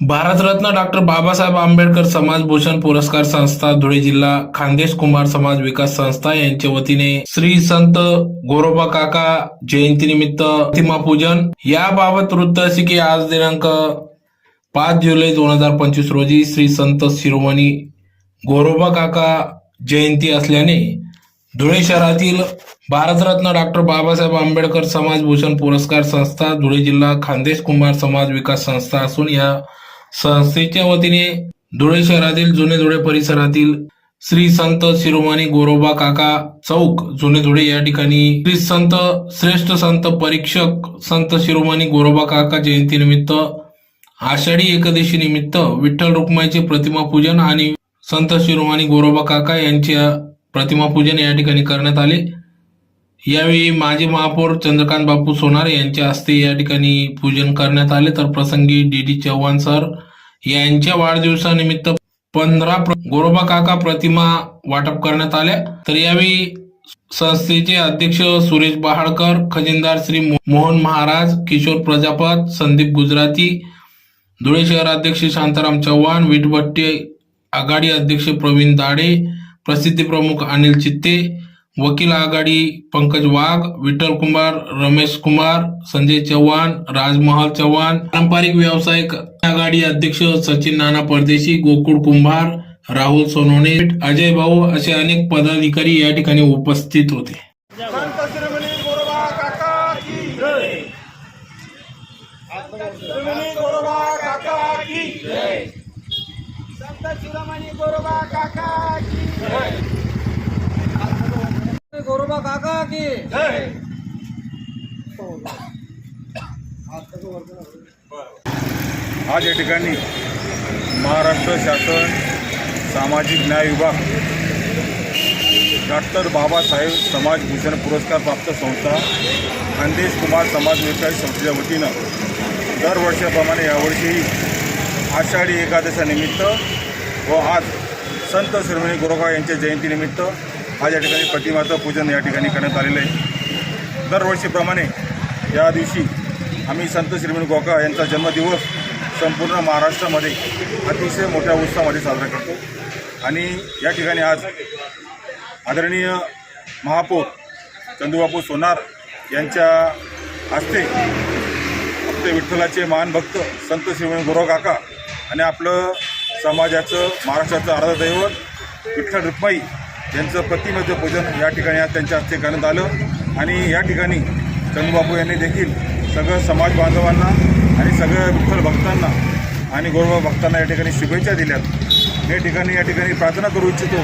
Bharat Ratna doctor Babasaheb Ambedkar समाज भूषण पुरस्कार संस्था धुळे जिल्हा खानदेश कुमार समाज विकास संस्था यांच्या वतीने श्री संत गोरोबा काका जयंतीनिमित्त प्रतिमा पूजन याबाबत वृत्त असे की आज दिनांक पाच जुलै दोन हजार पंचवीस रोजी श्री संत शिरोमणी गोरोबा काका जयंती असल्याने धुळे शहरातील भारतरत्न डॉक्टर बाबासाहेब आंबेडकर समाजभूषण पुरस्कार संस्था धुळे जिल्हा खानदेश कुमार समाज विकास संस्था असून या संस्थेच्या वतीने धुळे शहरातील जुने धुळे परिसरातील श्री संत शिरोमणी गोरोबा काका चौक जुने धुळे या ठिकाणी श्री संत श्रेष्ठ संत परीक्षक संत शिरोमणी गोरोबा काका जयंतीनिमित्त आषाढी एकादशी निमित्त विठ्ठल रुक्माईचे प्रतिमा पूजन आणि संत शिरोमणी गोरोबा काका यांच्या प्रतिमा पूजन या ठिकाणी करण्यात आले. यावेळी माजी महापौर चंद्रकांत बापू सोनार यांच्या हस्ते या ठिकाणी पूजन करण्यात आले. तर प्रसंगी डी डी चव्हाण सर यांच्या वाढदिवसानिमित्त पंधरा गोरोबा काका प्रतिमा वाटप करण्यात आल्या. तर यावेळी संस्थेचे अध्यक्ष सुरेश बहाडकर खजिनदार श्री मोहन महाराज किशोर प्रजापत संदीप गुजराती धुळे शहर अध्यक्ष शांताराम चव्हाण विटभट्टी आघाडी अध्यक्ष प्रवीण दाडे प्रसिद्धी प्रमुख अनिल चित्ते वकील आघाडी पंकज वाघ विठ्ठल कुमार रमेश कुमार संजय चव्हाण राजमहल चव्हाण पारंपरिक व्यावसायिक आघाडी अध्यक्ष सचिन नाना परदेशी गोकुळ कुंभार राहुल सोनवणे अजय भाऊ असे अनेक पदाधिकारी या ठिकाणी उपस्थित होते. संत गोरोबा काका की? आज या ठिकाणी महाराष्ट्र शासन सामाजिक न्याय विभाग डॉक्टर बाबासाहेब समाज भूषण पुरस्कार प्राप्त संस्था खानदेश कुमार समाज विकास संस्थेच्या वतीनं दरवर्षाप्रमाणे यावर्षीही आषाढी एकादशानिमित्त व आज संत श्रीमणी गोरोबा यांच्या जयंतीनिमित्त आज या ठिकाणी प्रतिमाचं पूजन या ठिकाणी करण्यात आलेलं आहे. दरवर्षीप्रमाणे या दिवशी आम्ही संत श्रीमंत गोका यांचा जन्मदिवस संपूर्ण महाराष्ट्रामध्ये अतिशय मोठ्या उत्साहामध्ये साजरा करतो. आणि या ठिकाणी आज आदरणीय महापौर चंदूबापू सोनार यांच्या हस्ते भक्त विठ्ठलाचे महान भक्त संत श्रीमंत गुरव काका आणि आपलं समाजाचं महाराष्ट्राचं आराध्य विठ्ठल रुक्माई यांचं प्रतिमेचं पूजन या ठिकाणी आज त्यांच्या हस्ते करण्यात आलं. आणि या ठिकाणी चंदूबापू यांनी देखील सगळं समाज बांधवांना आणि सगळ्या विठ्ठल भक्तांना आणि गोरबा भक्तांना या ठिकाणी शुभेच्छा दिल्यात. या ठिकाणी या ठिकाणी प्रार्थना करू इच्छितो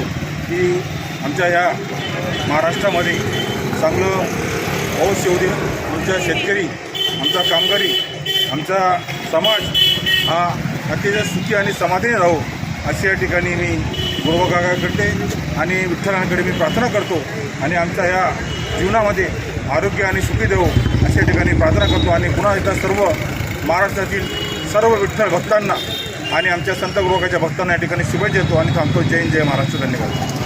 की आमच्या या महाराष्ट्रामध्ये चांगलं पाऊस येऊ दे. आमच्या शेतकरी आमचा कामगारी आमचा समाज हा अतिशय सुखी आणि समाधानी राहो अशी या ठिकाणी मी गुरुबाकाका आणि विठ्ठलांकडे मी प्रार्थना करतो आणि आमच्या या जीवनामध्ये आरोग्य आणि सुखी देव अशा ठिकाणी प्रार्थना करतो आणि पुन्हा एकदा सर्व महाराष्ट्रातील सर्व विठ्ठल भक्तांना आणि आमच्या संत गुरुबाकाच्या भक्तांना या ठिकाणी शुभेच्छा देतो आणि थांबतो. जय हिंद, जय महाराष्ट्र. धन्यवाद.